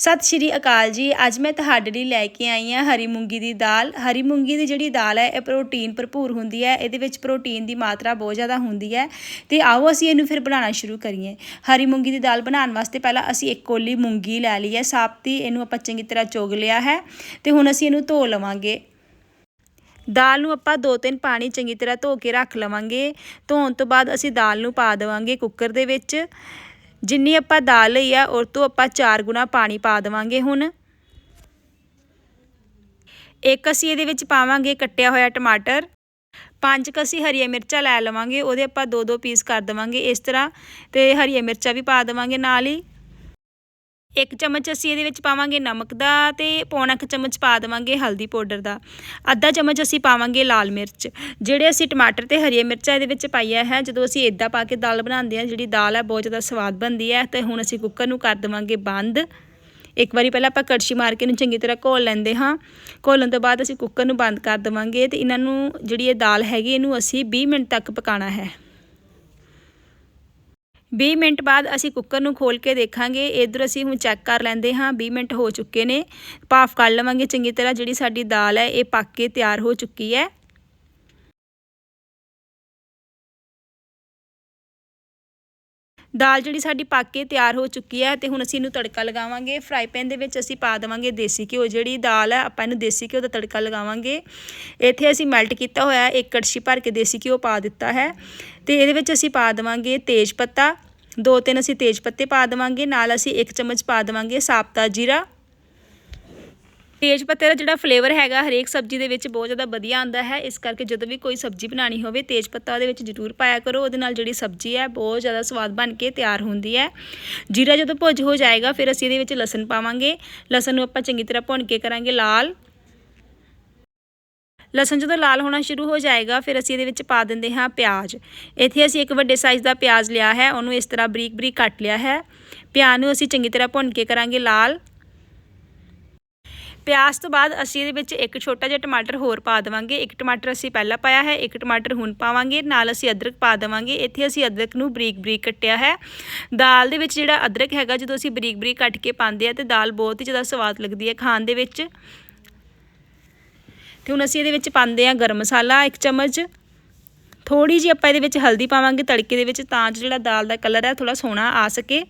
ਸਤਿ ਸ਼੍ਰੀ ਅਕਾਲ ਜੀ। ਅੱਜ ਮੈਂ ਤੁਹਾਡੇ ਲਈ ਲੈ ਕੇ ਆਈ ਹਾਂ ਹਰੀ ਮੂੰਗੀ ਦੀ ਦਾਲ। ਹਰੀ ਮੂੰਗੀ ਦੀ ਜਿਹੜੀ ਦਾਲ ਹੈ, ਇਹ ਪ੍ਰੋਟੀਨ ਭਰਪੂਰ ਹੁੰਦੀ ਹੈ। ਇਹਦੇ ਵਿੱਚ ਪ੍ਰੋਟੀਨ ਦੀ ਮਾਤਰਾ ਬਹੁਤ ਜ਼ਿਆਦਾ ਹੁੰਦੀ ਹੈ। ਤੇ ਆਓ ਅਸੀਂ ਇਹਨੂੰ ਫਿਰ ਬਣਾਉਣਾ ਸ਼ੁਰੂ ਕਰੀਏ। ਹਰੀ ਮੂੰਗੀ ਦੀ ਦਾਲ ਬਣਾਉਣ ਵਾਸਤੇ ਪਹਿਲਾਂ ਅਸੀਂ ਇੱਕ ਕੋਲੀ ਮੂੰਗੀ ਲੈ ਲਈ ਹੈ। ਸਾਬਤੀ ਇਹਨੂੰ ਆਪਾਂ ਚੰਗੀ ਤਰ੍ਹਾਂ ਚੁਗ ਲਿਆ ਹੈ। ਤੇ ਹੁਣ ਅਸੀਂ ਇਹਨੂੰ ਧੋ ਲਵਾਂਗੇ। ਦਾਲ ਨੂੰ ਆਪਾਂ ਦੋ ਤਿੰਨ ਪਾਣੀ ਚੰਗੀ ਤਰ੍ਹਾਂ ਧੋ ਕੇ ਰੱਖ ਲਵਾਂਗੇ। ਧੋਣ ਤੋਂ ਬਾਅਦ ਅਸੀਂ ਦਾਲ ਨੂੰ ਪਾ ਦੇਵਾਂਗੇ ਕੁੱਕਰ ਦੇ ਵਿੱਚ। ਜਿੰਨੀ ਆਪਾਂ ਦਾਲ ਲਈ ਆ, ਉਹ ਤੋਂ ਆਪਾਂ 4 ਗੁਣਾ ਪਾਣੀ ਪਾ ਦੇਵਾਂਗੇ ਹੁਣ। ਇੱਕ ਅਸੀਂ ਇਹਦੇ ਵਿੱਚ ਪਾਵਾਂਗੇ ਕੱਟਿਆ ਹੋਇਆ ਟਮਾਟਰ। ਪੰਜ ਕ ਅਸੀਂ ਹਰੀਆਂ ਮਿਰਚਾਂ ਲੈ ਲਵਾਂਗੇ, ਉਹਦੇ ਆਪਾਂ ਦੋ ਦੋ ਪੀਸ ਕਰ ਦੇਵਾਂਗੇ ਇਸ ਤਰ੍ਹਾਂ। ਤੇ ਹਰੀਆਂ ਮਿਰਚਾਂ ਵੀ ਪਾ ਦੇਵਾਂਗੇ ਨਾਲ ਹੀ। ਇੱਕ ਚਮਚ ਅਸੀਂ ਇਹਦੇ ਵਿੱਚ ਪਾਵਾਂਗੇ ਨਮਕ ਦਾ ਤੇ ਪੌਣਾ ਕੁ ਚਮਚ ਪਾ ਦੇਵਾਂਗੇ ਹਲਦੀ ਪਾਊਡਰ ਦਾ। ਅੱਧਾ ਚਮਚ ਅਸੀਂ ਪਾਵਾਂਗੇ ਲਾਲ ਮਿਰਚ। ਜਿਹੜੇ ਅਸੀਂ ਟਮਾਟਰ ਤੇ ਹਰੀਆਂ ਮਿਰਚਾਂ ਇਹਦੇ ਵਿੱਚ ਪਾਈਆ ਹੈ, ਜਦੋਂ ਅਸੀਂ ਇਦਾਂ ਪਾ ਕੇ ਦਾਲ ਬਣਾਉਂਦੇ ਹਾਂ, ਜਿਹੜੀ ਦਾਲ ਹੈ, ਬਹੁਤ ਜ਼ਿਆਦਾ ਸਵਾਦ ਬਣਦੀ ਹੈ ਤੇ ਹੁਣ ਅਸੀਂ ਕੁੱਕਰ ਨੂੰ ਕਰ ਦੇਵਾਂਗੇ ਬੰਦ। ਇੱਕ ਵਾਰੀ ਪਹਿਲਾਂ ਆਪਾਂ ਕੜਛੀ ਮਾਰ ਕੇ ਇਹਨੂੰ ਚੰਗੀ ਤਰ੍ਹਾਂ ਘੋਲ ਲੈਂਦੇ ਹਾਂ। ਘੋਲਣ ਤੋਂ ਬਾਅਦ ਅਸੀਂ ਕੁੱਕਰ ਨੂੰ ਬੰਦ ਕਰ ਦੇਵਾਂਗੇ ਤੇ ਇਹਨਾਂ ਨੂੰ ਜਿਹੜੀ ਇਹ ਦਾਲ ਹੈਗੀ, ਇਹਨੂੰ ਅਸੀਂ 20 ਮਿੰਟ ਤੱਕ ਪਕਾਉਣਾ ਹੈ। 20 ਮਿੰਟ ਬਾਅਦ ਅਸੀਂ ਕੁੱਕਰ ਨੂੰ ਖੋਲ ਕੇ ਦੇਖਾਂਗੇ। ਇਧਰ ਅਸੀਂ ਹੁਣ ਚੈੱਕ ਕਰ ਲੈਂਦੇ ਹਾਂ 20 ਮਿੰਟ ਹੋ ਚੁੱਕੇ ਨੇ। ਭਾਫ ਕੱਢ ਲਵਾਂਗੇ ਚੰਗੀ ਤਰ੍ਹਾਂ, ਜਿਹੜੀ ਸਾਡੀ ਦਾਲ ਹੈ, ਇਹ ਪੱਕ ਕੇ ਤਿਆਰ ਹੋ ਚੁੱਕੀ ਹੈ। ਦਾਲ ਜਿਹੜੀ ਸਾਡੀ ਪੱਕ ਕੇ ਤਿਆਰ ਹੋ ਚੁੱਕੀ ਹੈ ਤੇ ਹੁਣ ਅਸੀਂ ਇਹਨੂੰ ਤੜਕਾ ਲਗਾਵਾਂਗੇ। ਫਰਾਈ ਪੈਨ ਦੇ ਵਿੱਚ ਅਸੀਂ ਪਾ ਦੇਵਾਂਗੇ ਦੇਸੀ ਘਿਓ, ਜਿਹੜੀ ਦਾਲ ਹੈ, ਆਪਾਂ ਇਹਨੂੰ ਦੇਸੀ ਘਿਓ ਦਾ ਤੜਕਾ ਲਗਾਵਾਂਗੇ। ਇੱਥੇ ਅਸੀਂ ਮੈਲਟ ਕੀਤਾ ਹੋਇਆ ਇੱਕ ਕੜਛੀ ਭਰ ਕੇ ਦੇਸੀ ਘਿਓ ਪਾ ਦਿੱਤਾ ਹੈ। ਤੇ ਇਹਦੇ ਵਿੱਚ ਅਸੀਂ ਪਾ ਦੇਵਾਂਗੇ ਤੇਜ ਪੱਤਾ। ਦੋ ਤਿੰਨ ਅਸੀਂ ਤੇਜ ਪੱਤੇ ਪਾ ਦੇਵਾਂਗੇ, ਨਾਲ ਅਸੀਂ ਇੱਕ ਚਮਚ ਪਾ ਦੇਵਾਂਗੇ ਸਾਬਤਾ ਜੀਰਾ। ਤੇਜ ਪੱਤੇ ਦਾ ਜਿਹੜਾ ਫਲੇਵਰ ਹੈਗਾ ਹਰੇਕ ਸਬਜ਼ੀ ਦੇ ਵਿੱਚ ਬਹੁਤ ਜ਼ਿਆਦਾ ਵਧੀਆ ਆਉਂਦਾ ਹੈ। ਇਸ ਕਰਕੇ ਜਦੋਂ ਵੀ ਕੋਈ ਸਬਜ਼ੀ ਬਣਾਉਣੀ ਹੋਵੇ, ਤੇਜ ਪੱਤਾ ਉਹਦੇ ਵਿੱਚ ਜ਼ਰੂਰ ਪਾਇਆ ਕਰੋ। ਉਹਦੇ ਨਾਲ ਜਿਹੜੀ ਸਬਜ਼ੀ ਹੈ, ਬਹੁਤ ਜ਼ਿਆਦਾ ਸਵਾਦ ਬਣ ਕੇ ਤਿਆਰ ਹੁੰਦੀ ਹੈ। ਜੀਰਾ ਜਦੋਂ ਭੁੱਜ ਹੋ ਜਾਏਗਾ, ਫਿਰ ਅਸੀਂ ਇਹਦੇ ਵਿੱਚ ਲਸਣ ਪਾਵਾਂਗੇ। ਲਸਣ ਨੂੰ ਆਪਾਂ ਚੰਗੀ ਤਰ੍ਹਾਂ ਭੁੰਨ ਕੇ ਕਰਾਂਗੇ ਲਾਲ। ਲਸਣ ਜਦੋਂ ਲਾਲ ਹੋਣਾ ਸ਼ੁਰੂ ਹੋ ਜਾਏਗਾ, ਫਿਰ ਅਸੀਂ ਇਹਦੇ ਵਿੱਚ ਪਾ ਦਿੰਦੇ ਹਾਂ ਪਿਆਜ਼। ਇੱਥੇ ਅਸੀਂ ਇੱਕ ਵੱਡੇ ਸਾਈਜ਼ ਦਾ ਪਿਆਜ਼ ਲਿਆ ਹੈ, ਉਹਨੂੰ ਇਸ ਤਰ੍ਹਾਂ ਬਰੀਕ ਬਰੀਕ ਕੱਟ ਲਿਆ ਹੈ। ਪਿਆਜ਼ ਨੂੰ ਅਸੀਂ ਚੰਗੀ ਤਰ੍ਹਾਂ ਭੁੰਨ ਕੇ ਕਰਾਂਗੇ ਲਾਲ। ਪਿਆਜ਼ ਤੋਂ ਬਾਅਦ ਅਸੀਂ ਇਹਦੇ ਵਿੱਚ ਇੱਕ ਛੋਟਾ ਜਿਹਾ ਟਮਾਟਰ ਹੋਰ ਪਾ ਦੇਵਾਂਗੇ। ਇੱਕ ਟਮਾਟਰ ਅਸੀਂ ਪਹਿਲਾਂ ਪਾਇਆ ਹੈ, ਇੱਕ ਟਮਾਟਰ ਹੁਣ ਪਾਵਾਂਗੇ। ਨਾਲ ਅਸੀਂ ਅਦਰਕ ਪਾ ਦੇਵਾਂਗੇ। ਇੱਥੇ ਅਸੀਂ ਅਦਰਕ ਨੂੰ ਬਰੀਕ ਬਰੀਕ ਕੱਟਿਆ ਹੈ। ਦਾਲ ਦੇ ਵਿੱਚ ਜਿਹੜਾ ਅਦਰਕ ਹੈਗਾ, ਜਦੋਂ ਅਸੀਂ ਬਰੀਕ ਬਰੀਕ ਕੱਟ ਕੇ ਪਾਉਂਦੇ ਆ ਤੇ ਦਾਲ ਬਹੁਤ ਹੀ ਜ਼ਿਆਦਾ ਸਵਾਦ ਲੱਗਦੀ ਹੈ ਖਾਣ ਦੇ ਵਿੱਚ। ਤੇ ਹੁਣ ਅਸੀਂ ਇਹਦੇ ਵਿੱਚ ਪਾਉਂਦੇ ਆ ਗਰਮ ਮਸਾਲਾ ਇੱਕ ਚਮਚ। ਥੋੜੀ ਜਿਹੀ ਆਪਾਂ ਇਹਦੇ ਵਿੱਚ ਹਲਦੀ ਪਾਵਾਂਗੇ ਤੜਕੇ ਦੇ ਵਿੱਚ ਤਾਂ ਜਿਹੜਾ ਦਾਲ ਦਾ ਕਲਰ ਹੈ ਥੋੜਾ ਸੋਹਣਾ ਆ ਸਕੇ।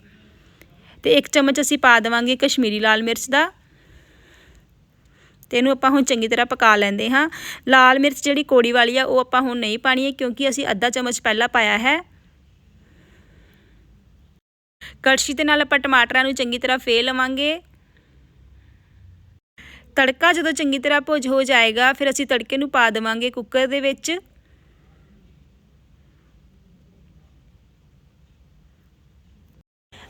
ਤੇ ਇੱਕ ਚਮਚ ਅਸੀਂ ਪਾ ਦੇਵਾਂਗੇ ਕਸ਼ਮੀਰੀ ਲਾਲ ਮਿਰਚ ਦਾ। ਤੇ ਇਹਨੂੰ ਆਪਾਂ ਹੁਣ ਚੰਗੀ ਤਰ੍ਹਾਂ ਪਕਾ ਲੈਂਦੇ ਹਾਂ। ਲਾਲ ਮਿਰਚ ਜਿਹੜੀ ਕੋੜੀ ਵਾਲੀ ਆ, ਉਹ ਆਪਾਂ ਹੁਣ ਨਹੀਂ ਪਾਣੀ ਹੈ ਕਿਉਂਕਿ ਅਸੀਂ ਅੱਧਾ ਚਮਚ ਪਹਿਲਾਂ ਪਾਇਆ ਹੈ। ਕੜਛੀ ਦੇ ਨਾਲ ਆਪਾਂ ਟਮਾਟਰਾਂ ਨੂੰ ਚੰਗੀ ਤਰ੍ਹਾਂ ਫੇ ਲਵਾਂਗੇ। ਤੜਕਾ ਜਦੋਂ ਚੰਗੀ ਤਰ੍ਹਾਂ ਭੁੱਜ ਹੋ ਜਾਏਗਾ, ਫਿਰ ਅਸੀਂ ਤੜਕੇ ਨੂੰ ਪਾ ਦੇਵਾਂਗੇ ਕੁੱਕਰ ਦੇ ਵਿੱਚ।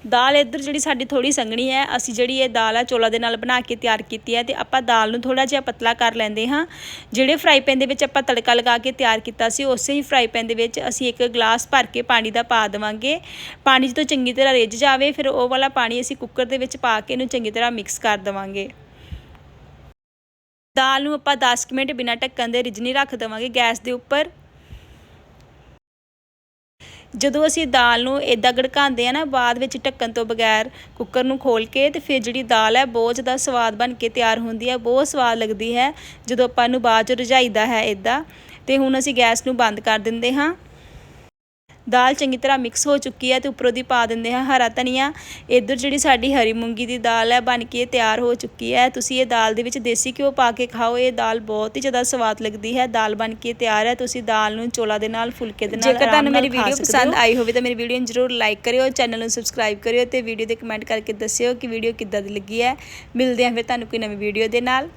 ਦਾਲ ਇੱਧਰ ਜਿਹੜੀ ਸਾਡੀ ਥੋੜੀ ਸੰਘਣੀ ਹੈ, ਅਸੀਂ ਜਿਹੜੀ ਇਹ ਦਾਲ ਆ ਚੋਲਾ ਦੇ ਨਾਲ ਬਣਾ ਕੇ ਤਿਆਰ ਕੀਤੀ ਹੈ ਤੇ ਆਪਾਂ ਦਾਲ ਨੂੰ ਥੋੜਾ ਜਿਹਾ ਪਤਲਾ ਕਰ ਲੈਂਦੇ ਹਾਂ। ਜਿਹੜੇ ਫਰਾਈ ਪੈਨ ਦੇ ਵਿੱਚ ਆਪਾਂ ਤੜਕਾ ਲਗਾ ਕੇ ਤਿਆਰ ਕੀਤਾ ਸੀ, ਉਸੇ ਹੀ ਫਰਾਈ ਪੈਨ ਦੇ ਵਿੱਚ ਅਸੀਂ ਇੱਕ ਗਲਾਸ ਭਰ ਕੇ ਪਾਣੀ ਦਾ ਪਾ ਦੇਵਾਂਗੇ। ਪਾਣੀ ਜਦੋਂ ਚੰਗੀ ਤਰ੍ਹਾਂ ਰਿੱਝ ਜਾਵੇ, ਫਿਰ ਉਹ ਵਾਲਾ ਪਾਣੀ ਅਸੀਂ ਕੁੱਕਰ ਦੇ ਵਿੱਚ ਪਾ ਕੇ ਇਹਨੂੰ ਚੰਗੀ ਤਰ੍ਹਾਂ ਮਿਕਸ ਕਰ ਦੇਵਾਂਗੇ। ਦਾਲ ਨੂੰ ਆਪਾਂ 10 ਮਿੰਟ ਬਿਨਾਂ ਢੱਕਣ ਦੇ ਰਿੱਝਣੀ ਰੱਖ ਦੇਵਾਂਗੇ ਗੈਸ ਦੇ ਉੱਪਰ। ਜਦੋਂ ਅਸੀਂ ਦਾਲ ਨੂੰ ਇੱਦਾਂ ਗੜਕਾਉਂਦੇ ਆ ਨਾ, ਬਾਅਦ ਵਿੱਚ ਢੱਕਣ ਤੋਂ ਬਗੈਰ ਕੁੱਕਰ ਨੂੰ ਖੋਲ੍ਹ ਕੇ ਅਤੇ ਫਿਰ ਜਿਹੜੀ ਦਾਲ ਹੈ, ਬਹੁਤ ਜ਼ਿਆਦਾ ਸਵਾਦ ਬਣ ਕੇ ਤਿਆਰ ਹੁੰਦੀ ਹੈ, ਬਹੁਤ ਸਵਾਦ ਲੱਗਦੀ ਹੈ, ਜਦੋਂ ਆਪਾਂ ਇਹਨੂੰ ਬਾਅਦ ਚ ਰਝਾਈਦਾ ਹੈ ਇੱਦਾਂ ਅਤੇ ਹੁਣ ਅਸੀਂ ਗੈਸ ਨੂੰ ਬੰਦ ਕਰ ਦਿੰਦੇ ਹਾਂ। ਦਾਲ ਚੰਗੀ ਤਰ੍ਹਾਂ ਮਿਕਸ ਹੋ ਚੁੱਕੀ ਹੈ ਤੇ ਉੱਪਰੋਂ ਦੀ ਪਾ ਦਿੰਦੇ ਹਾਂ ਹਰਾ ਧਨੀਆ। ਇੱਧਰ ਜਿਹੜੀ ਸਾਡੀ ਹਰੀ ਮੂੰਗੀ ਦੀ ਦਾਲ ਹੈ ਬਣ ਕੇ ਤਿਆਰ ਹੋ ਚੁੱਕੀ ਹੈ। ਤੁਸੀਂ ਇਹ ਦਾਲ ਦੇ ਵਿੱਚ ਦੇਸੀ ਘਿਓ ਪਾ ਕੇ ਖਾਓ। ਇਹ ਦਾਲ ਬਹੁਤ ਹੀ ਜ਼ਿਆਦਾ ਸਵਾਦ ਲੱਗਦੀ ਹੈ। ਦਾਲ ਬਣ ਕੇ ਤਿਆਰ ਹੈ। ਤੁਸੀਂ ਦਾਲ ਨੂੰ ਚੋਲਾ ਦੇ ਨਾਲ ਫੁਲਕੇ ਦੇ ਨਾਲ ਜੇਕਰ ਤੁਹਾਨੂੰ ਮੇਰੀ ਵੀਡੀਓ ਪਸੰਦ ਆਈ ਹੋਵੇ ਤਾਂ ਮੇਰੀ ਵੀਡੀਓ ਨੂੰ ਜ਼ਰੂਰ ਲਾਈਕ ਕਰਿਓ ਚੈਨਲ ਨੂੰ ਸਬਸਕ੍ਰਾਈਬ ਕਰਿਓ ਤੇ ਵੀਡੀਓ ਦੇ ਕਮੈਂਟ ਕਰਕੇ ਦੱਸਿਓ ਕਿ ਵੀਡੀਓ ਕਿੱਦਾਂ ਦੀ ਲੱਗੀ ਹੈ। ਮਿਲਦੇ ਹਾਂ ਫਿਰ ਤੁਹਾਨੂੰ ਕੋਈ ਨਵੀਂ ਵੀਡੀਓ ਦੇ ਨਾਲ।